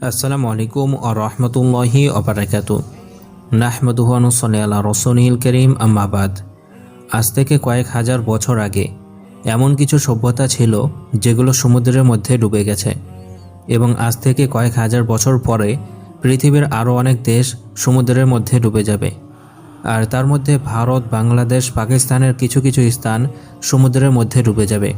আসসালামু আলাইকুম ও রহমতুল্লাহি অবরাকাত নাহমদুহানুসনে আল্লাহ রসনিল করিম আম্মাবাদ আজ থেকে কয়েক হাজার বছর আগে এমন কিছু সভ্যতা ছিল যেগুলো সমুদ্রের মধ্যে ডুবে গেছে এবং আজ থেকে কয়েক হাজার বছর পরে পৃথিবীর আরও অনেক দেশ সমুদ্রের মধ্যে ডুবে যাবে। আর তার মধ্যে ভারত, বাংলাদেশ, পাকিস্তানের কিছু কিছু স্থান সমুদ্রের মধ্যে ডুবে যাবে।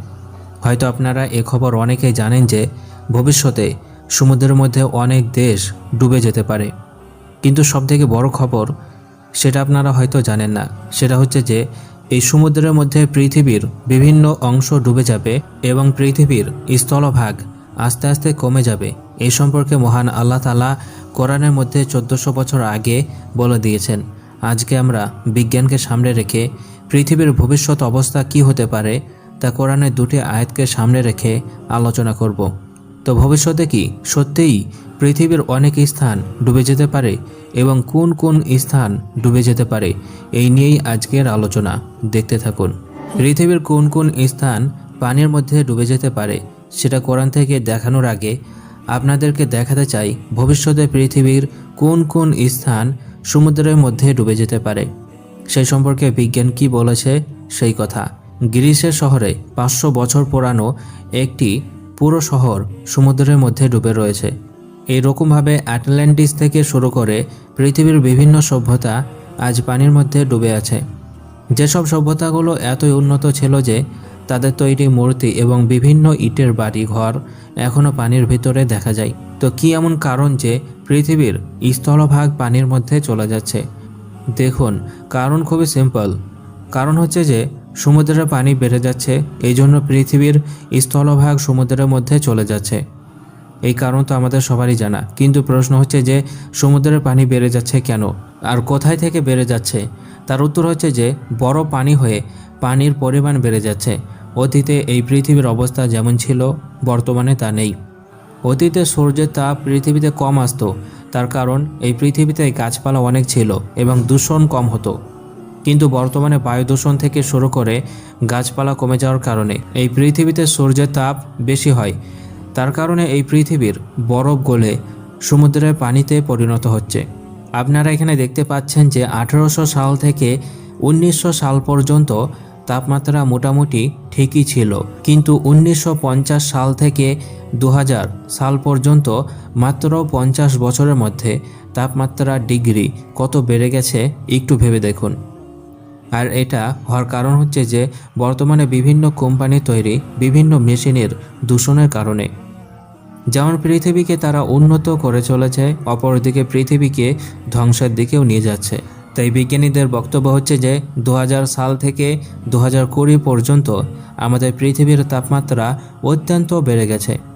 হয়তো আপনারা এ খবর অনেকেই জানেন যে ভবিষ্যতে সমুদ্রের মধ্যে অনেক দেশ ডুবে যেতে পারে। কিন্তু সবথেকে বড় খবর, সেটা আপনারা হয়তো জানেন না, সেটা হচ্ছে যে এই সমুদ্রের মধ্যে পৃথিবীর বিভিন্ন অংশ ডুবে যাবে এবং পৃথিবীর স্থলভাগ আস্তে আস্তে কমে যাবে। এই সম্পর্কে মহান আল্লাহ তালা কোরআনের মধ্যে চোদ্দোশো বছর আগে বলে দিয়েছেন, আজকে আমরা বিজ্ঞানকে সামনে রেখে পৃথিবীর ভবিষ্যৎ অবস্থা কি হতে পারে তা কোরআনের দুটি আয়াতকে সামনে রেখে আলোচনা করব। তো ভবিষ্যতে কি সত্যিই পৃথিবীর অনেক স্থান ডুবে যেতে পারে এবং কোন কোন স্থান ডুবে যেতে পারে? এই নিয়েই আজকের আলোচনা। দেখতে থাকুন। পৃথিবীর কোন কোন স্থান পানির মধ্যে ডুবে যেতে পারে, সেটা কোরআন থেকে দেখানোর আগে আপনাদেরকে দেখাতে চাই ভবিষ্যতে পৃথিবীর কোন কোন স্থান সমুদ্রের মধ্যে ডুবে যেতে পারে। সেই সম্পর্কে বিজ্ঞান কি বলেছে? সেই কথা। গ্রিসের শহরে পাঁচশো বছর পুরানো একটি পুরো শহর সমুদ্রের মধ্যে ডুবে রয়েছে। এই রকমভাবে আটলান্টিস থেকে শুরু করে পৃথিবীর বিভিন্ন সভ্যতা আজ পানির মধ্যে ডুবে আছে। যেসব সভ্যতাগুলো এতই উন্নত ছিল যে তাদের তৈরি মূর্তি এবং বিভিন্ন ইটের বাড়ি ঘর এখনও পানির ভিতরে দেখা যায়। তো কি এমন কারণ যে পৃথিবীর স্থলভাগ পানির মধ্যে চলে যাচ্ছে? দেখুন, কারণ খুবই সিম্পল কারণ হচ্ছে যে সমুদ্রের পানি বেড়ে যাচ্ছে এই জন্য পৃথিবীর স্থলভাগ সমুদ্রের মধ্যে চলে যাচ্ছে। এই কারণ তো আমাদের সবারই জানা। কিন্তু প্রশ্ন হচ্ছে যে, সমুদ্রের পানি বেড়ে যাচ্ছে কেন? আর কোথায় থেকে বেড়ে যাচ্ছে? তার উত্তর হচ্ছে যে, বড় পানি হয়ে পানির পরিমাণ বেড়ে যাচ্ছে। অতীতে এই পৃথিবীর অবস্থা যেমন ছিল, বর্তমানে তা নেই। অতীতে সূর্যের তাপ পৃথিবীতে কম আসতো। তার কারণ, এই পৃথিবীতে গাছপালা অনেক ছিল এবং দূষণ কম হতো। কিন্তু বর্তমানে বায়ু দূষণ থেকে শুরু করে গাছপালা কমে যাওয়ার কারণে এই পৃথিবীতে সূর্যের তাপ বেশি হয়। তার কারণে এই পৃথিবীর বরফ গলে সমুদ্রের পানিতে পরিণত হচ্ছে। আপনারা এখানে দেখতে পাচ্ছেন যে আঠেরোশো সাল থেকে উনিশশো সাল পর্যন্ত তাপমাত্রা মোটামুটি ঠিকই ছিল। কিন্তু উনিশশো পঞ্চাশ সাল থেকে দু হাজার সাল পর্যন্ত মাত্র পঞ্চাশ বছরের মধ্যে তাপমাত্রা ডিগ্রি কত বেড়ে গেছে একটু ভেবে দেখুন। আর এটা হওয়ার কারণ হচ্ছে যে বর্তমানে বিভিন্ন কোম্পানি তৈরি বিভিন্ন মেশিনের দূষণের কারণে। যেমন পৃথিবীকে তারা উন্নত করে চলেছে, অপরদিকে পৃথিবীকে ধ্বংসের দিকেও নিয়ে যাচ্ছে। তাই বিজ্ঞানীদের বক্তব্য হচ্ছে যে দু হাজার সাল থেকে দু পর্যন্ত আমাদের পৃথিবীর তাপমাত্রা অত্যন্ত বেড়ে গেছে।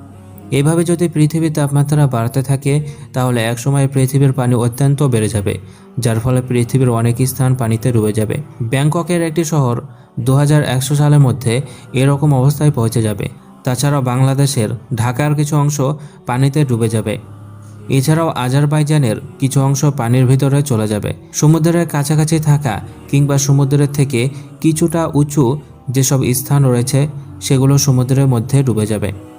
এভাবে যদি পৃথিবীর তাপমাত্রা বাড়তে থাকে, তাহলে একসময় পৃথিবীর পানি অত্যন্ত বেড়ে যাবে, যার ফলে পৃথিবীর অনেক স্থান পানিতে ডুবে যাবে। ব্যাংককের একটি শহর দু হাজার একশো সালের মধ্যে এরকম অবস্থায় পৌঁছে যাবে। তাছাড়াও বাংলাদেশের ঢাকার কিছু অংশ পানিতে ডুবে যাবে। এছাড়াও আজারবাইজানের কিছু অংশ পানির ভিতরে চলে যাবে। সমুদ্রের কাছাকাছি থাকা কিংবা সমুদ্রের থেকে কিছুটা উঁচু যেসব স্থান রয়েছে, সেগুলো সমুদ্রের মধ্যে ডুবে যাবে।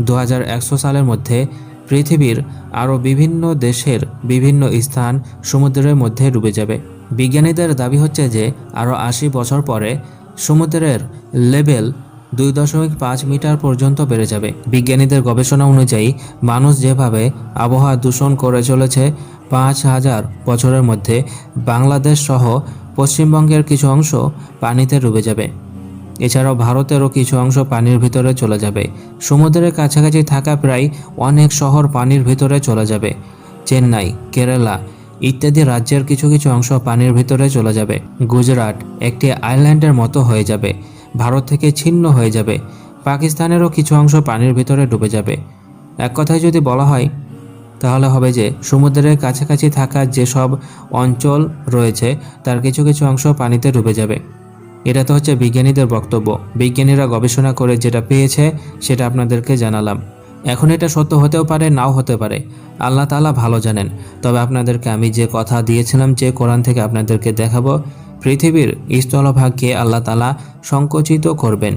দু হাজার একশো সালের মধ্যে পৃথিবীর আরও বিভিন্ন দেশের বিভিন্ন স্থান সমুদ্রের মধ্যে ডুবে যাবে। বিজ্ঞানীদের দাবি হচ্ছে যে আরও আশি বছর পরে সমুদ্রের লেভেল দুই দশমিক পাঁচ মিটার পর্যন্ত বেড়ে যাবে। বিজ্ঞানীদের গবেষণা অনুযায়ী, মানুষ যেভাবে আবহাওয়া দূষণ করে চলেছে পাঁচ হাজার বছরের মধ্যে, বাংলাদেশ সহ পশ্চিমবঙ্গের কিছু অংশ পানিতে ডুবে যাবে। এছাড়াও ভারতেরও কিছু অংশ পানির ভিতরে চলে যাবে। সমুদ্রের কাছাকাছি থাকা প্রায় অনেক শহর পানির ভিতরে চলে যাবে। চেন্নাই, কেরালা ইত্যাদি রাজ্যের কিছু কিছু অংশ পানির ভিতরে চলে যাবে। গুজরাট একটি আইল্যান্ডের মতো হয়ে যাবে। ভারত থেকে ছিন্ন হয়ে যাবে। পাকিস্তানেরও কিছু অংশ পানির ভিতরে ডুবে যাবে। এক কথায় যদি বলা হয়, তাহলে হবে যে সমুদ্রের কাছাকাছি থাকা যেসব অঞ্চল রয়েছে, তার কিছু কিছু অংশ পানিতে ডুবে যাবে। এটা তো হচ্ছে বিজ্ঞানীদের বক্তব্য। বিজ্ঞানীরা গবেষণা করে যেটা পেয়েছে, সেটা আপনাদেরকে জানালাম। এখন এটা সত্য হতেও পারে, নাও হতে পারে। আল্লাহ তালা ভালো জানেন। তবে আপনাদেরকে আমি যে কথা দিয়েছিলাম, যে কোরআন থেকে আপনাদেরকে দেখাবো, পৃথিবীর স্থলভাগকে আল্লাহ তালা সংকুচিত করবেন।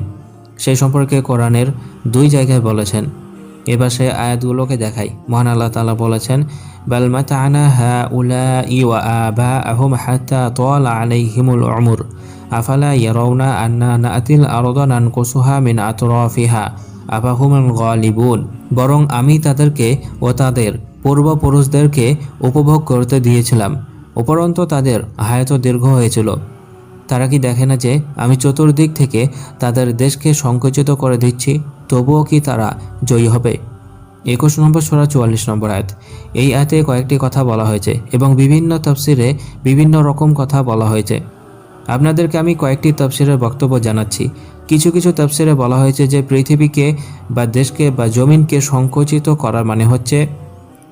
সেই সম্পর্কে কোরআনের দুই জায়গায় বলেছেন। এবার সে আয়াতগুলোকে দেখাই। মহান আল্লাহ তালা বলেছেন, বাল মাতানা হা উলা ই ওয়া আবা আহম হাত্তা তোয়াল আলাইহিমুল অমর আফালা ইয়ারৌনা আন্না নাতিল আরদা নানকুসুহা মিন আতরফিহা আফাহুমুল গালিবুন বরং আমি তাদেরকে ও তাদের পূর্বপুরুষদেরকে উপভোগ করতে দিয়েছিলাম। উপরন্ত তাদের হায়াত দীর্ঘ হয়েছিল। তারা কি দেখে না যে আমি চতুর্দিক থেকে তাদের দেশকে সংকুচিত করে দিচ্ছি? তবুও কি তারা জয়ী হবে? একুশ নম্বর সোরা চুয়াল্লিশ নম্বর আয়াত। এই আয়াতে কয়েকটি কথা বলা হয়েছে এবং বিভিন্ন তফসিরে বিভিন্ন রকম কথা বলা হয়েছে। আপনাদেরকে আমি কয়েকটি তফসিরের বক্তব্য জানাচ্ছি। কিছু কিছু তফসিরে বলা হয়েছে যে পৃথিবীকে বা দেশকে বা জমিনকে সংকুচিত করার মানে হচ্ছে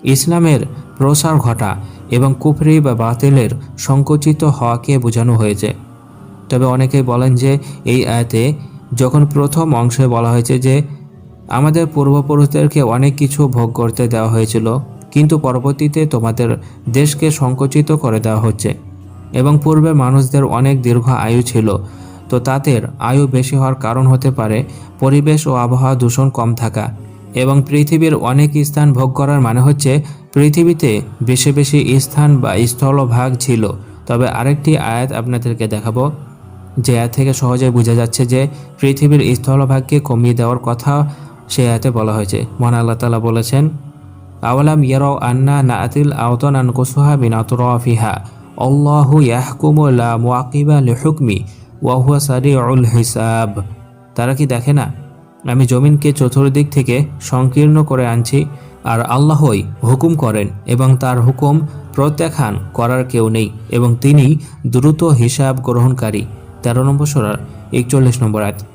ইসলামের প্রসার ঘটা এবং কুফরি বা বাতিলের সংকুচিত হওয়াকে বোঝানো হয়েছে। তবে অনেকেই বলেন যে এই আয়াতে যখন প্রথম অংশে বলা হয়েছে যে আমাদের পূর্বপুরুষদেরকে অনেক কিছু ভোগ করতে দেওয়া হয়েছিল, কিন্তু পরবর্তীতে তোমাদের দেশকে সংকুচিত করে দেওয়া হচ্ছে। এবং পূর্বে মানুষদের অনেক দীর্ঘ আয়ু ছিল। তো তাদের আয়ু বেশি হওয়ার কারণ হতে পারে পরিবেশ ও আবহাওয়া দূষণ কম থাকা। এবং পৃথিবীর অনেক স্থান ভোগ করার মানে হচ্ছে পৃথিবীতে বেশি বেশি স্থান বা স্থলভাগ ছিল। তবে আরেকটি আয়াত আপনাদেরকে দেখাবো, যে আয়াত থেকে সহজে বোঝা যাচ্ছে যে পৃথিবীর স্থলভাগকে কমিয়ে দেওয়ার কথা সে আয়াতে বলা হয়েছে। মহান আল্লাহ তালা বলেছেন, আওয়ালাম ইয়ারাও আন্না নাতিল আওতন আনকুসুহা বিন আতরফিহা আল্লাহু ইয়াহকুমু লা মুআকিবা লিহুকমি ওয়া হুয়া সারিউল হিসাব। তারা কি দেখে না? আমি জমিনকে চতুর্দিক থেকে সংকীর্ণ করে আনছি আর আল্লাহই হুকুম করেন এবং তার হুকুম প্রত্যাখ্যান করার কেউ নেই এবং তিনি দ্রুত হিসাব গ্রহণকারী। তেরো নম্বর সরার একচল্লিশ নম্বর আয়াত।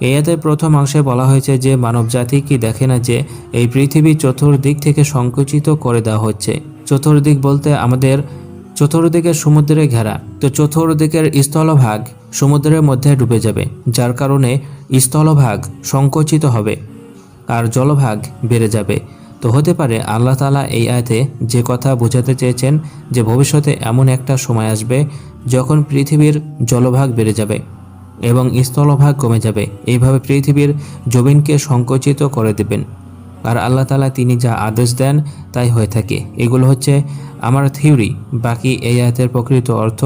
এই আয়াতের প্রথম অংশে বলা হয়েছে যে মানবজাতি কি দেখে না যে এই পৃথিবী চতুর্দিক থেকে সংকুচিত করে দেওয়া হচ্ছে। চতুর্দিক বলতে আমাদের চতুর্দিকের সমুদ্রে ঘেরা। তো চতুর্দিকের স্থলভাগ সমুদ্রের মধ্যে ডুবে যাবে, যার কারণে স্থলভাগ সংকুচিত হবে আর জলভাগ বেড়ে যাবে। তো হতে পারে আল্লাহ তালা এই আয়াতে যে কথা বোঝাতে চেয়েছেন যে ভবিষ্যতে এমন একটা সময় আসবে যখন পৃথিবীর জলভাগ বেড়ে যাবে এবং স্থলভাগ কমে যাবে। এইভাবে পৃথিবীর জমিনকে সংকুচিত করে দেবেন। আর আল্লাহ তালা তিনি যা আদেশ দেন তাই হয়ে থাকে। এগুলো হচ্ছে আমার থিওরি, বাকি এই আয়াতের প্রকৃত অর্থ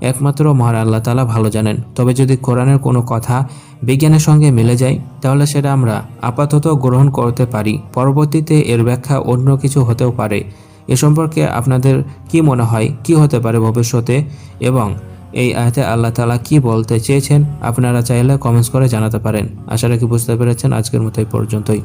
একমাত্র মহান আল্লাহ তালা ভালো জানেন। তবে যদি কোরআনের কোনো কথা বিজ্ঞানের সঙ্গে মিলে যায়, তাহলে সেটা আমরা আপাতত গ্রহণ করতে পারি। পরবর্তীতে এর ব্যাখ্যা অন্য কিছু হতেও পারে। এ সম্পর্কে আপনাদের কি মনে হয়, কি হতে পারে ভবিষ্যতে? এবং এই আয়াতে আল্লাহ তালা কি বলতে চেয়েছেন, আপনারা চাইলে কমেন্টস করে জানাতে পারেন। আশা রাখি বুঝতে পেরেছেন। আজকের মতো এই পর্যন্তই।